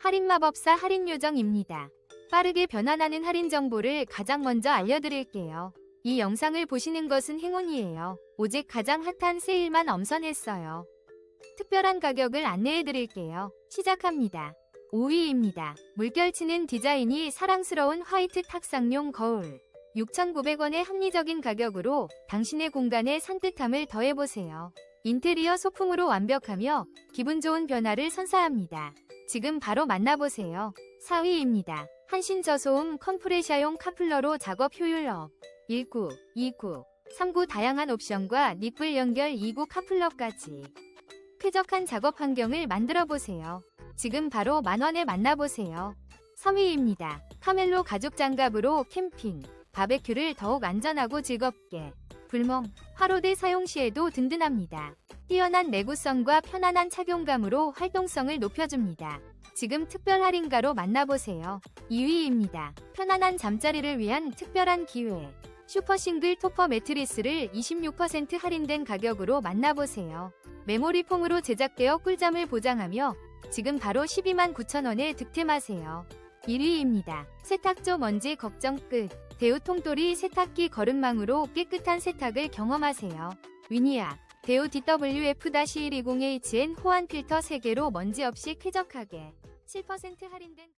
할인마법사 할인요정입니다. 빠르게 변환하는 할인 정보를 가장 먼저 알려드릴게요. 이 영상을 보시는 것은 행운이에요. 오직 가장 핫한 세일만 엄선했어요. 특별한 가격을 안내해드릴게요. 시작합니다. 5위입니다. 물결치는 디자인이 사랑스러운 화이트 탁상용 거울. 6,900원의 합리적인 가격으로 당신의 공간에 산뜻함을 더해보세요. 인테리어 소품으로 완벽하며 기분 좋은 변화를 선사합니다. 지금 바로 만나보세요. 4위입니다. 한신 저소음 컴프레셔용 카플러로 작업 효율 업. 19, 29, 39 다양한 옵션과 닉불 연결 2구 카플러까지. 쾌적한 작업 환경을 만들어 보세요. 지금 바로 만원에 만나보세요. 3위입니다. 카멜로 가죽 장갑으로 캠핑, 바베큐를 더욱 안전하고 즐겁게. 불멍, 화로대 사용 시에도 든든합니다. 뛰어난 내구성과 편안한 착용감으로 활동성을 높여줍니다. 지금 특별 할인가로 만나보세요. 2위입니다. 편안한 잠자리를 위한 특별한 기회. 슈퍼 싱글 토퍼 매트리스를 26% 할인된 가격으로 만나보세요. 메모리 폼으로 제작되어 꿀잠을 보장하며 지금 바로 12만 9천원에 득템하세요. 1위입니다. 세탁조 먼지 걱정 끝. 대우 통돌이 세탁기 거름망으로 깨끗한 세탁을 경험하세요. 위니아 대우 DWF-120HN 호환 필터 3개로 먼지 없이 쾌적하게. 7% 할인된